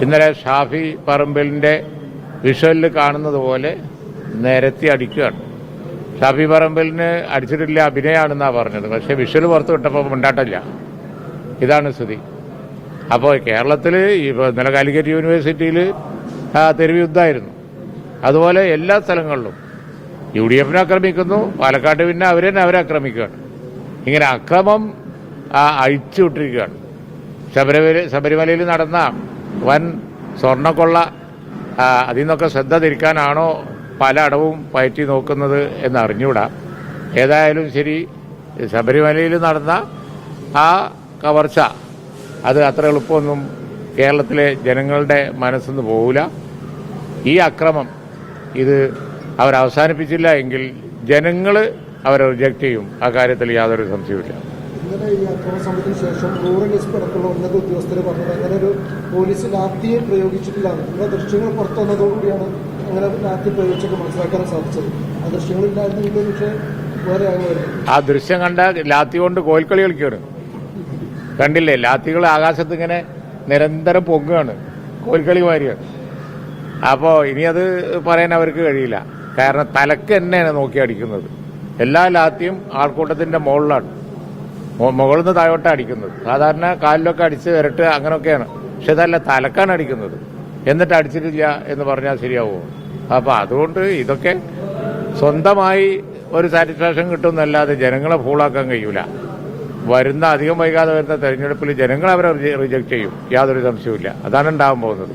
ഇന്നലെ ഷാഫി പറമ്പലിന്റെ വിഷ്വലിൽ കാണുന്നത് പോലെ നിരത്തി അടിക്കുകയാണ്. ഷാഫി പറമ്പിലിന് അടിച്ചിട്ടില്ല അഭിനയാണെന്നാണ് പറഞ്ഞത്. പക്ഷെ വിഷ്വൽ പുറത്ത് വിട്ടപ്പോൾ മിണ്ടാട്ടില്ല ഇതാണ് സ്ഥിതി. അപ്പോൾ കേരളത്തിൽ ഇപ്പോൾ ഇന്നലെ കാലിക്കറ്റ് യൂണിവേഴ്സിറ്റിയിൽ തെരുവ് യുദ്ധമായിരുന്നു. അതുപോലെ എല്ലാ സ്ഥലങ്ങളിലും യു ഡി എഫിനെ ആക്രമിക്കുന്നു പാലക്കാട് പിന്നെ അവരെ തന്നെ അവരെ ആക്രമിക്കുകയാണ്. ഇങ്ങനെ അക്രമം അഴിച്ചുവിട്ടിരിക്കുകയാണ്. ശബരിമല ശബരിമലയിൽ നടന്ന വൻ സ്വർണക്കൊള്ള അതിൽ നിന്നൊക്കെ ശ്രദ്ധ തിരിക്കാനാണോ പല അടവും പയറ്റി നോക്കുന്നത് എന്ന് അറിഞ്ഞുകൂടാ ഏതായാലും ശരി ശബരിമലയിൽ നടന്ന ആ കവർച്ച അത് അത്ര എളുപ്പമൊന്നും കേരളത്തിലെ ജനങ്ങളുടെ മനസ്സിന്ന് പോകില്ല ഈ അക്രമം ഇത് അവരവസാനിപ്പിച്ചില്ല എങ്കിൽ ജനങ്ങൾ അവരെ റിജക്റ്റ് ചെയ്യും. ആ കാര്യത്തിൽ യാതൊരു സംശയവുമില്ല. ഇന്നലെ ഈ അക്രമ ശേഷം റൂറൽ എസ് പി അടക്കമുള്ള ഉന്നത ഉദ്യോഗസ്ഥർ പറഞ്ഞത് അങ്ങനെ ഒരു പോലീസ് ലാത്തിയെ പ്രയോഗിച്ചിട്ടില്ല? ഇവിടെ ദൃശ്യങ്ങൾ പുറത്തു വന്നതോടുകൂടിയാണ് അങ്ങനെ ലാത്തി പ്രയോഗിച്ചൊക്കെ മനസ്സിലാക്കാൻ സാധിച്ചത്. ആ ദൃശ്യങ്ങളില്ലായിരുന്നെങ്കിൽ പക്ഷേ വേറെ ആ ദൃശ്യം കണ്ട ലാത്തി കൊണ്ട് കോൽക്കളി കളിക്കുകയാണ്. കണ്ടില്ലേ? ലാത്തികൾ ആകാശത്ത് ഇങ്ങനെ നിരന്തരം പൊങ്ങുകയാണ്. കോൽക്കളി വാരിയാണ് അപ്പോൾ ഇനി അത് പറയാൻ അവർക്ക് കഴിയില്ല. കാരണം തലക്ക് തന്നെയാണ് നോക്കി അടിക്കുന്നത്. എല്ലാ ലാത്തിയും ആൾക്കൂട്ടത്തിന്റെ മുകളിലാണ്. മുകളിൽ നിന്ന് താഴോട്ടാണ് അടിക്കുന്നത്. സാധാരണ കാലിലൊക്കെ അടിച്ച് വരട്ട് അങ്ങനെയൊക്കെയാണ് പക്ഷെ ഇതല്ല തലക്കാണ് അടിക്കുന്നത്. എന്നിട്ട് അടിച്ചിട്ടില്ല എന്ന് പറഞ്ഞാൽ ശരിയാവുമോ അപ്പൊ അതുകൊണ്ട് ഇതൊക്കെ സ്വന്തമായി ഒരു സാറ്റിസ്ഫാക്ഷൻ കിട്ടുമെന്നല്ലാതെ ജനങ്ങളെ ഫൂളാക്കാൻ കഴിയൂല. വരുന്ന അധികം വൈകാതെ വരുന്ന തെരഞ്ഞെടുപ്പിൽ ജനങ്ങൾ അവരെ റിജക്ട് ചെയ്യും. യാതൊരു സംശയവുമില്ല. അതാണ് ഉണ്ടാകാൻ പോകുന്നത്.